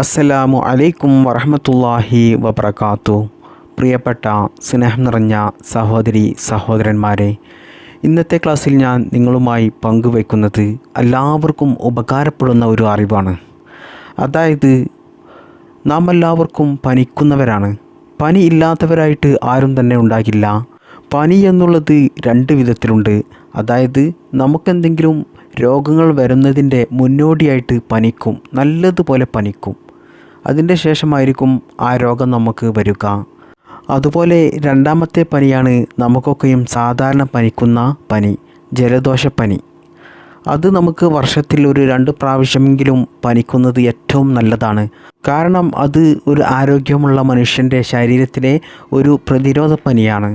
അസ്സലാമു അലൈക്കും വറഹമത്തല്ലാഹി വബർക്കാത്തു പ്രിയപ്പെട്ട സ്നേഹം നിറഞ്ഞ സഹോദരി സഹോദരന്മാരെ ഇന്നത്തെ ക്ലാസ്സിൽ ഞാൻ നിങ്ങളുമായി പങ്കുവയ്ക്കുന്നത് എല്ലാവർക്കും ഉപകാരപ്പെടുന്ന ഒരു അറിവാണ്. അതായത് നാം എല്ലാവർക്കും പനിക്കുന്നവരാണ്. പനി ഇല്ലാത്തവരായിട്ട് ആരും തന്നെ ഉണ്ടാകില്ല. പനി എന്നുള്ളത് രണ്ട് വിധത്തിലുണ്ട്. അതായത് നമുക്കെന്തെങ്കിലും രോഗങ്ങൾ വരുന്നതിന്റെ മുന്നോടിയായിട്ട് പനിക്കും നല്ലതുപോലെ പനിക്കും. അതിന്റെ ശേഷമായിരിക്കും ആ രോഗം നമുക്ക് വരിക. അതുപോലെ രണ്ടാമത്തെ പനിയാണ് നമുക്കൊക്കെയും സാധാരണ പനിക്കുന്ന പനി ജലദോഷപ്പനി. അത് നമുക്ക് വർഷത്തിൽ ഒരു രണ്ട് പ്രാവശ്യമെങ്കിലും പനിക്കുന്നത് ഏറ്റവും നല്ലതാണ്. കാരണം അത് ഒരു ആരോഗ്യമുള്ള മനുഷ്യന്റെ ശരീരത്തിലെ ഒരു പ്രതിരോധ പനിയാണ്.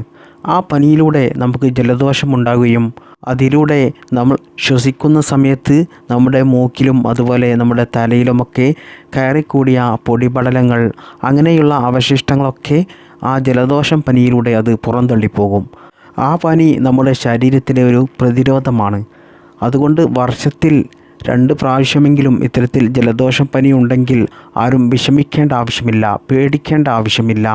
ആ പനിയിലൂടെ നമുക്ക് ജലദോഷമുണ്ടാകുകയും അതിലൂടെ നമ്മൾ ശ്വസിക്കുന്ന സമയത്ത് നമ്മുടെ മൂക്കിലും അതുപോലെ നമ്മുടെ തലയിലുമൊക്കെ കയറിക്കൂടിയ പൊടിപടലങ്ങൾ അങ്ങനെയുള്ള അവശിഷ്ടങ്ങളൊക്കെ ആ ജലദോഷം പനിയിലൂടെ അത് പുറന്തള്ളിപ്പോകും. ആ പനി നമ്മുടെ ശരീരത്തിലെ ഒരു പ്രതിരോധമാണ്. അതുകൊണ്ട് വർഷത്തിൽ രണ്ട് പ്രാവശ്യമെങ്കിലും ഇത്തരത്തിൽ ജലദോഷം പനി ഉണ്ടെങ്കിൽ ആരും വിഷമിക്കേണ്ട ആവശ്യമില്ല പേടിക്കേണ്ട ആവശ്യമില്ല.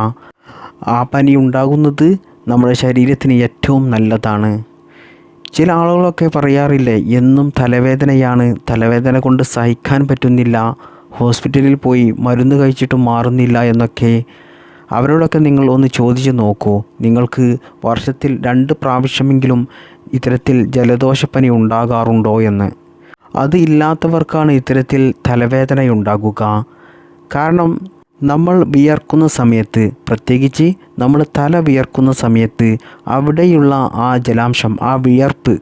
ആ പനി ഉണ്ടാകുന്നത് നമ്മുടെ ശരീരത്തിന് ഏറ്റവും നല്ലതാണ്. ചില ആളുകളൊക്കെ പറയാറില്ലേ എന്നും തലവേദനയാണ്. തലവേദന കൊണ്ട് സഹിക്കാൻ പറ്റുന്നില്ല. ഹോസ്പിറ്റലിൽ പോയി മരുന്ന് കഴിച്ചിട്ടും മാറുന്നില്ല എന്നൊക്കെ. അവരോടൊക്കെ നിങ്ങൾ ഒന്ന് ചോദിച്ചു നോക്കൂ. നിങ്ങൾക്ക് വർഷത്തിൽ രണ്ട് പ്രാവശ്യമെങ്കിലും ഇത്തരത്തിൽ ജലദോഷപ്പനി ഉണ്ടാകാറുണ്ടോ എന്ന്. അത് ഇല്ലാത്തവർക്കാണ് ഇത്തരത്തിൽ തലവേദനയുണ്ടാകുക. കാരണം നമ്മൾ വിയർക്കുന്ന സമയത്ത് പ്രത്യേകിച്ച് നമ്മൾ തല വിയർക്കുന്ന സമയത്ത് അവിടെയുള്ള ആ ജലാംശം ആ വിയർപ്പ്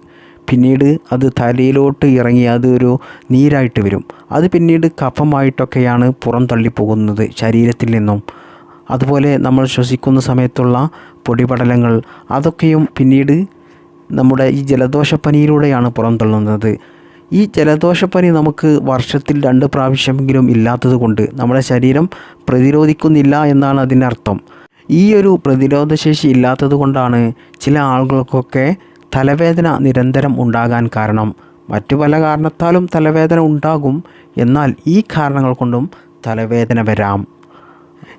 പിന്നീട് അത് തലയിലോട്ട് ഇറങ്ങി അതൊരു നീരായിട്ട് വരും. അത് പിന്നീട് കഫമായിട്ടൊക്കെയാണ് പുറം തള്ളിപ്പോകുന്നത് ശരീരത്തിൽ നിന്നും. അതുപോലെ നമ്മൾ ശ്വസിക്കുന്ന സമയത്തുള്ള പൊടിപടലങ്ങൾ അതൊക്കെയും പിന്നീട് നമ്മുടെ ഈ ജലദോഷപ്പനിയിലൂടെയാണ് പുറം തള്ളുന്നത്. ഈ ജലദോഷപ്പനി നമുക്ക് വർഷത്തിൽ രണ്ട് പ്രാവശ്യമെങ്കിലും ഇല്ലാത്തത് കൊണ്ട് നമ്മുടെ ശരീരം പ്രതിരോധിക്കുന്നില്ല എന്നാണ് അതിനർത്ഥം ഈ ഒരു പ്രതിരോധശേഷി ഇല്ലാത്തത് കൊണ്ടാണ് ചില ആളുകൾക്കൊക്കെ തലവേദന നിരന്തരം ഉണ്ടാകാൻ കാരണം. മറ്റു പല കാരണത്താലും തലവേദന ഉണ്ടാകും. എന്നാൽ ഈ കാരണങ്ങൾ കൊണ്ടും തലവേദന വരാം.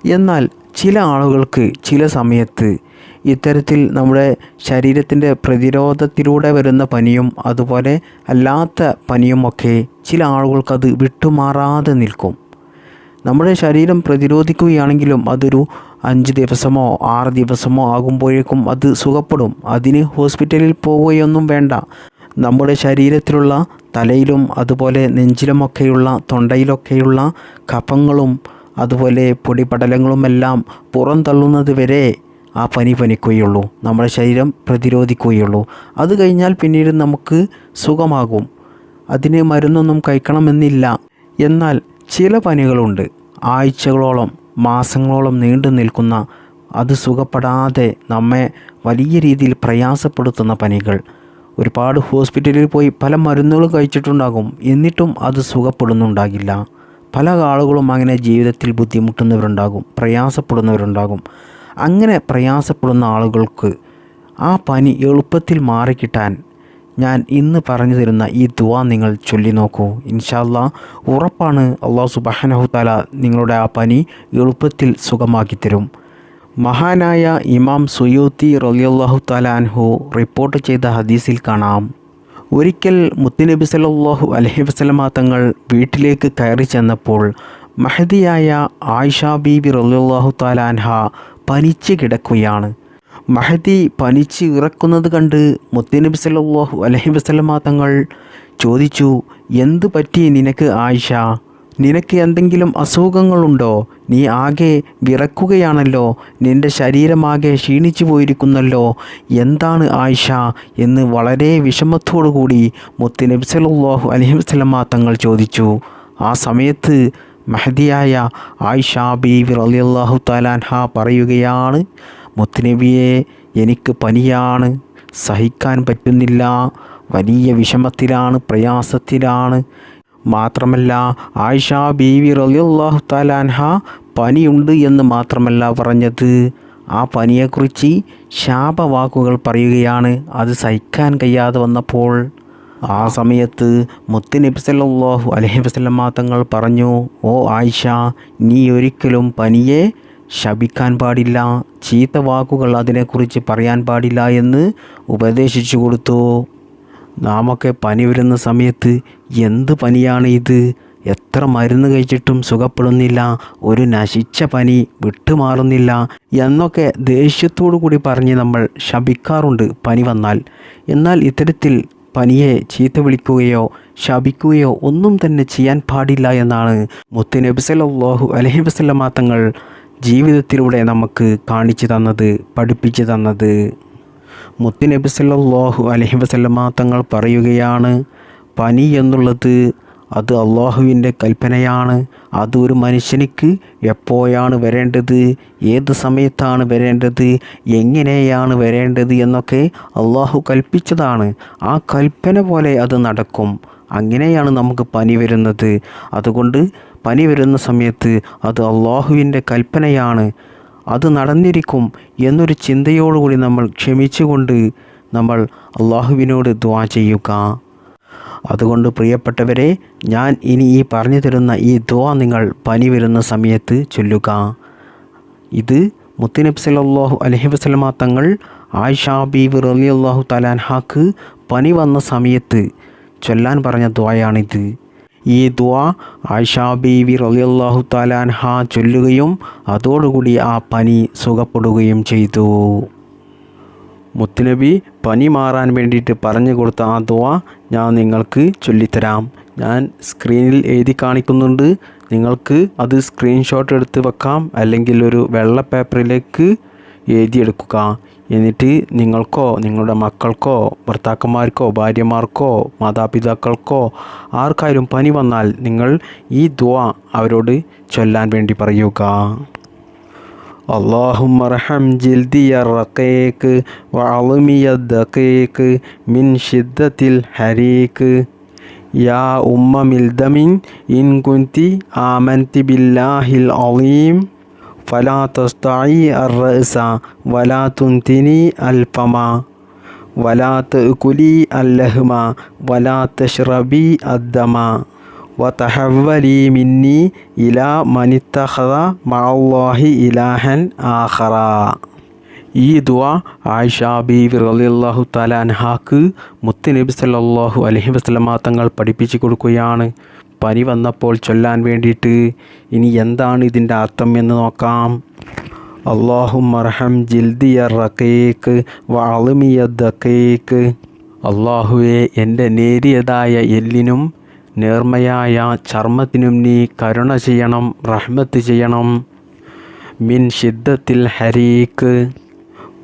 എന്നാൽ ചില ആളുകൾക്ക് ചില സമയത്ത് ഇത്തരത്തിൽ നമ്മുടെ ശരീരത്തിന്റെ പ്രതിരോധത്തിലൂടെ വരുന്ന പനിയും അതുപോലെ അല്ലാത്ത പനിയുമൊക്കെ ചില ആളുകൾക്കത് വിട്ടുമാറാതെ നിൽക്കും. നമ്മുടെ ശരീരം പ്രതിരോധിക്കുകയാണെങ്കിലും അതൊരു അഞ്ച് ദിവസമോ ആറ് ദിവസമോ ആകുമ്പോഴേക്കും അത് സുഖപ്പെടും. അതിന് ഹോസ്പിറ്റലിൽ പോവുകയൊന്നും വേണ്ട. നമ്മുടെ ശരീരത്തിലുള്ള തലയിലും അതുപോലെ നെഞ്ചിലുമൊക്കെയുള്ള തൊണ്ടയിലൊക്കെയുള്ള കഫങ്ങളും അതുപോലെ പൊടിപടലങ്ങളുമെല്ലാം പുറന്തള്ളുന്നത് വരെ ആ പനി പനിക്കുകയുള്ളൂ. നമ്മുടെ ശരീരം പ്രതിരോധിക്കുകയുള്ളൂ. അത് കഴിഞ്ഞാൽ പിന്നീട് നമുക്ക് സുഖമാകും. അതിന് മരുന്നൊന്നും കഴിക്കണമെന്നില്ല. എന്നാൽ ചില പനികളുണ്ട്. ആഴ്ചകളോളം മാസങ്ങളോളം നീണ്ടു നിൽക്കുന്ന അത് സുഖപ്പെടാതെ നമ്മെ വലിയ രീതിയിൽ പ്രയാസപ്പെടുത്തുന്ന പനികൾ. ഒരുപാട് ഹോസ്പിറ്റലിൽ പോയി പല മരുന്നുകളും കഴിച്ചിട്ടുണ്ടാകും. എന്നിട്ടും അത് സുഖപ്പെടുന്നുണ്ടാകില്ല. പല ആളുകളും അങ്ങനെ ജീവിതത്തിൽ ബുദ്ധിമുട്ടുന്നവരുണ്ടാകും പ്രയാസപ്പെടുന്നവരുണ്ടാകും. അങ്ങനെ പ്രയാസപ്പെടുന്ന ആളുകൾക്ക് ആ പനി എളുപ്പത്തിൽ മാറിക്കിട്ടാൻ ഞാൻ ഇന്ന് പറഞ്ഞു തരുന്ന ഈ ദുവ നിങ്ങൾ ചൊല്ലി നോക്കൂ. ഇൻഷാല്ല ഉറപ്പാണ് അള്ളാഹു സുബാനഹുത്താല നിങ്ങളുടെ ആ പനി എളുപ്പത്തിൽ സുഖമാക്കി തരും. മഹാനായ ഇമാം സുയൂത്തി റലിയല്ലാഹു താല അൻഹു റിപ്പോർട്ട് ചെയ്ത ഹദീസിൽ കാണാം. ഒരിക്കൽ മുത്തുനബി സല്ലല്ലാഹു അലഹി വസല്ലമ തങ്ങൾ വീട്ടിലേക്ക് കയറി ചെന്നപ്പോൾ മഹദിയായ ആയിഷ ബീബി റളിയല്ലാഹു തആല അൻഹ പനിച്ച് കിടക്കുകയാണ്. മഹദി പനിച്ച് ഇറക്കുന്നത് കണ്ട് മുത്തനബി സല്ലാഹു അലഹി വസല്ലമ തങ്ങൾ ചോദിച്ചു എന്തു പറ്റി നിനക്ക് ആയിഷ? നിനക്ക് എന്തെങ്കിലും അസുഖങ്ങളുണ്ടോ? നീ ആകെ വിറക്കുകയാണല്ലോ നിന്റെ ശരീരമാകെ ക്ഷീണിച്ചു പോയിരിക്കുന്നല്ലോ. എന്താണ് ആയിഷ? എന്ന് വളരെ വിഷമത്തോടു കൂടി മുത്ത് നബി സല്ലല്ലാഹു അലൈഹി വസല്ലമ തങ്ങൾ ചോദിച്ചു. ആ സമയത്ത് മഹദിയായ ആയിഷ ബീവി റളിയല്ലാഹു താലാൻഹ പറയുകയാണ് മുത്തനബിയെ എനിക്ക് പനിയാണ് സഹിക്കാൻ പറ്റുന്നില്ല വലിയ വിഷമത്തിലാണ് പ്രയാസത്തിലാണ്. മാത്രമല്ല ആയിഷ ബീവി റളിയല്ലാഹു താലാൻഹ പനിയുണ്ട് എന്ന് മാത്രമല്ല പറഞ്ഞത്. ആ പനിയെക്കുറിച്ച് ശാപവാക്കുകൾ പറയുകയാണ്. അത് സഹിക്കാൻ കഴിയാതെ വന്നപ്പോൾ ആ സമയത്ത് മുത്തുനബി സല്ലാഹു അലഹി വസ്ലമ്മ തങ്ങൾ പറഞ്ഞു ഓ ആയിഷ നീ ഒരിക്കലും പനിയെ ശപിക്കാൻ പാടില്ല ചീത്ത വാക്കുകൾ അതിനെക്കുറിച്ച് പറയാൻ പാടില്ല എന്ന് ഉപദേശിച്ചു കൊടുത്തു. നാമൊക്കെ പനി വരുന്ന സമയത്ത് എന്ത് പനിയാണ് ഇത്? എത്ര മരുന്ന് കഴിച്ചിട്ടും സുഖപ്പെടുന്നില്ല ഒരു നശിച്ച പനി വിട്ടുമാറുന്നില്ല എന്നൊക്കെ ദേഷ്യത്തോടു കൂടി പറഞ്ഞ് നമ്മൾ ശപിക്കാറുണ്ട് പനി വന്നാൽ. എന്നാൽ ഇത്തരത്തിൽ പനിയെ ചീത്ത വിളിക്കുകയോ ശപിക്കുകയോ ഒന്നും തന്നെ ചെയ്യാൻ പാടില്ല എന്നാണ് മുത്ത് നബി സല്ലല്ലാഹു അലൈഹി വസല്ലമ തങ്ങൾ ജീവിതത്തിലൂടെ നമുക്ക് കാണിച്ചു തന്നത് പഠിപ്പിച്ചു തന്നത്. മുത്ത് നബി സല്ലല്ലാഹു അലൈഹി വസല്ലമ തങ്ങൾ പറയുകയാണ് പനി എന്നുള്ളത് അത് അള്ളാഹുവിന്റെ കൽപ്പനയാണ്. അത് ഒരു മനുഷ്യനിക്ക് എപ്പോഴാണ് വരേണ്ടത്? ഏത് സമയത്താണ് വരേണ്ടത്? എങ്ങനെയാണ് വരേണ്ടത് എന്നൊക്കെ അള്ളാഹു കൽപ്പിച്ചതാണ്. ആ കൽപ്പന പോലെ അത് നടക്കും. അങ്ങനെയാണ് നമുക്ക് പനി വരുന്നത്. അതുകൊണ്ട് പനി വരുന്ന സമയത്ത് അത് അള്ളാഹുവിന്റെ കൽപ്പനയാണ്. അത് നടന്നിരിക്കും എന്നൊരു ചിന്തയോടുകൂടി നമ്മൾ ക്ഷമിച്ചുകൊണ്ട് നമ്മൾ അള്ളാഹുവിനോട് ദ്വാ ചെയ്യുക. അതുകൊണ്ട് പ്രിയപ്പെട്ടവരെ ഞാൻ ഇനി ഈ പറഞ്ഞു തരുന്ന ഈ ദ്വാ നിങ്ങൾ പനി വരുന്ന സമയത്ത് ചൊല്ലുക. ഇത് മുത്തുനബി സലാഹു അലൈഹി വസ്ലമ തങ്ങൾ ആയിഷ റലി അള്ളാഹു തലാൻഹാക്ക് പനി വന്ന സമയത്ത് ചൊല്ലാൻ പറഞ്ഞ ദ്വായാണിത് ഈ ദ്വാ ആയിഷ ബീവി അള്ളാഹു തലാൻഹ ചൊല്ലുകയും അതോടുകൂടി ആ പനി സുഖപ്പെടുകയും ചെയ്തു. മുത്തുനബി പനി മാറാൻ വേണ്ടിയിട്ട് പറഞ്ഞു കൊടുത്ത ആ ദുവ ഞാൻ നിങ്ങൾക്ക് ചൊല്ലിത്തരാം. ഞാൻ സ്ക്രീനിൽ എഴുതി കാണിക്കുന്നുണ്ട്. നിങ്ങൾക്ക് അത് സ്ക്രീൻഷോട്ട് എടുത്ത് വെക്കാം. അല്ലെങ്കിൽ ഒരു വെള്ള പേപ്പറിലേക്ക് എഴുതിയെടുക്കുക. എന്നിട്ട് നിങ്ങൾക്കോ നിങ്ങളുടെ മക്കൾക്കോ ഭർത്താക്കന്മാർക്കോ ഭാര്യമാർക്കോ മാതാപിതാക്കൾക്കോ ആർക്കായാലും പനി വന്നാൽ നിങ്ങൾ ഈ ദുവ അവരോട് ചൊല്ലാൻ വേണ്ടി പറയുക. اللهم ارحم جلدي الرقيق وعظمي الدقيق من شدة الحريق. يا أم ملدم إن كنت آمنت بالله العظيم فلا تستعي الرأس ولا تنتني الفم ولا تأكلي اللحم ولا تشربي الدم. വതഹവലി മിന്നി ഇലാ മനിത്തഹദ മഅല്ലാഹി ഇലാഹൻ ആഹറ ഈ ദുവ ആയിഷ ബീവി റലിയല്ലാഹു തല അൻഹാക്ക് മുത്തുനബി സല്ലാഹു അലഹി വസ്ലമാ തങ്ങൾ പഠിപ്പിച്ചു കൊടുക്കുകയാണ്. പനി വന്നപ്പോൾ ചൊല്ലാൻ വേണ്ടിയിട്ട് ഇനി എന്താണ് ഇതിന്റെ അർത്ഥം എന്ന് നോക്കാം. അള്ളാഹു മർഹം ജിൽദിയ റക്കേക്ക് വളമിയ ദക്കേക്ക് അള്ളാഹുവെ എന്റെ നേരിയതായ എല്ലിനും നേർമയായ ചർമ്മത്തിനും നീ കരുണ ചെയ്യണം റഹ്മത്ത് ചെയ്യണം. മിൻ ഷിദ്ദത്തിൽ ഹരീക്ക്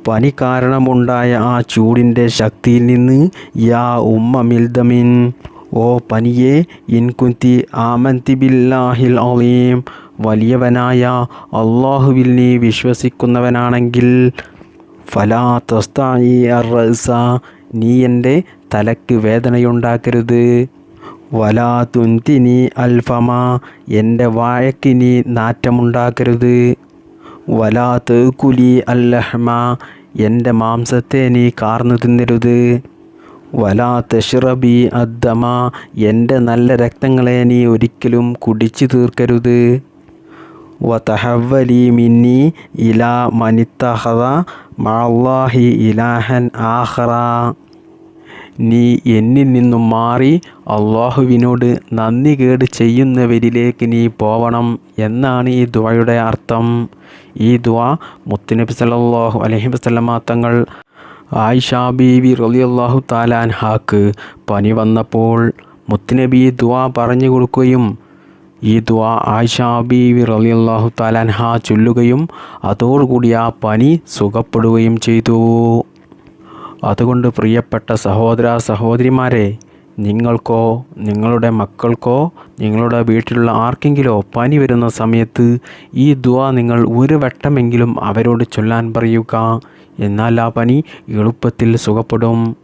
പനി കാരണമുണ്ടായ ആ ചൂടിന്റെ ശക്തിയിൽ നിന്ന് യാ ഉമ്മ മിൽദമിൻ. ഓ പനിയെ ഇൻകുന്തി ആമന്തി ബില്ലാഹിൽ അലീം. വലിയവനായ അള്ളാഹുവിൽ നീ വിശ്വസിക്കുന്നവനാണെങ്കിൽ ഫലാ തസ്തായി അറസ നീ എന്റെ തലയ്ക്ക് വേദനയുണ്ടാക്കരുത്. വലാ തുന്തിനി അൽഫമ എന്റെ വാഴക്കിനി നാറ്റമുണ്ടാക്കരുത്. വലാ തേക്കുലി അല്ലഹ്മ എന്റെ മാംസത്തെ നീ കാർന്നു തിന്നരുത്. വലാ തഷ്റബി അദ്ദമ എന്റെ നല്ല രക്തങ്ങളെ നീ ഒരിക്കലും കുടിച്ചു തീർക്കരുത്. വതഹവലി മിന്നി ഇലാ മനിത്തഹദ മാഹി ഇലാഹൻ ആഖറ. നീ എന്നിൽ നിന്നും മാറി അള്ളാഹുവിനോട് നന്ദി കേട് ചെയ്യുന്നവരിലേക്ക് നീ പോവണം എന്നാണ് ഈ ദുവയുടെ അർത്ഥം. ഈ ദുവ മുത്തുനബി സല്ലല്ലാഹു അലഹി വസല്ലമ തങ്ങൾ ആയിഷ ബീവി റളിയല്ലാഹു താലാൻഹാക്ക് പനി വന്നപ്പോൾ മുത്തുനബി ദുവ പറഞ്ഞു കൊടുക്കുകയും ഈ ദുവ ആയിഷ ബീവി റളിയല്ലാഹു താലാൻഹ ചൊല്ലുകയും അതോടുകൂടി ആ പനി സുഖപ്പെടുകയും ചെയ്തു. അതുകൊണ്ട് പ്രിയപ്പെട്ട സഹോദര സഹോദരിമാരെ നിങ്ങൾക്കോ നിങ്ങളുടെ മക്കൾക്കോ നിങ്ങളുടെ വീട്ടിലുള്ള ആർക്കെങ്കിലോ പനി വരുന്ന സമയത്ത് ഈ ദുവ നിങ്ങൾ ഒരു വട്ടമെങ്കിലും അവരോട് ചൊല്ലാൻ പറയുക. എന്നാൽ ആ പനി എളുപ്പത്തിൽ സുഖപ്പെടും.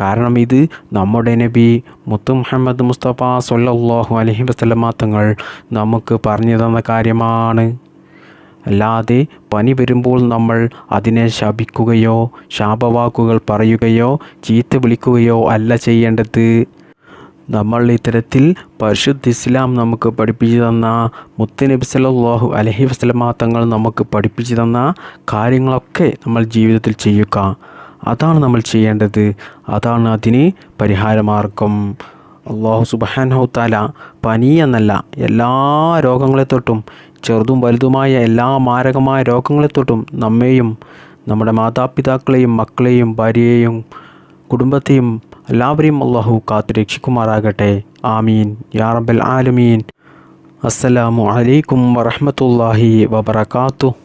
കാരണം ഇത് നമ്മുടെ നബി മുത്തു മുഹമ്മദ് മുസ്തഫ സൊല്ലാഹു അലഹി വസല്ലമ തങ്ങൾ നമുക്ക് പറഞ്ഞു തന്ന കാര്യമാണ്. അല്ലാതെ പനി വരുമ്പോൾ നമ്മൾ അതിനെ ശപിക്കുകയോ ശാപവാക്കുകൾ പറയുകയോ ചീത്ത വിളിക്കുകയോ അല്ല ചെയ്യേണ്ടത്. നമ്മൾ ഇത്തരത്തിൽ പരിശുദ്ധ ഇസ്ലാം നമുക്ക് പഠിപ്പിച്ചു തന്ന മുത്തനബി സലാഹു അലഹി വസല്ലമ തങ്ങൾ നമുക്ക് പഠിപ്പിച്ചു തന്ന കാര്യങ്ങളൊക്കെ നമ്മൾ ജീവിതത്തിൽ ചെയ്യുക. അതാണ് നമ്മൾ ചെയ്യേണ്ടത്. അതാണ് അതിന് പരിഹാരമാർഗം. അള്ളാഹു സുബാനഹു താല പനി എന്നല്ല എല്ലാ രോഗങ്ങളെ തൊട്ടും ചെറുതും വലുതുമായ എല്ലാ മാരകമായ രോഗങ്ങളെ തൊട്ടും നമ്മെയും നമ്മുടെ മാതാപിതാക്കളെയും മക്കളെയും ഭാര്യയെയും കുടുംബത്തെയും എല്ലാവരെയും അള്ളാഹു കാത്തു രക്ഷിക്കുമാറാകട്ടെ ആമീൻ യാറബൽ ആലമീൻ. അസ്സലാമു അലൈക്കും വറഹമത്തല്ലാഹി വബറകാതുഹു.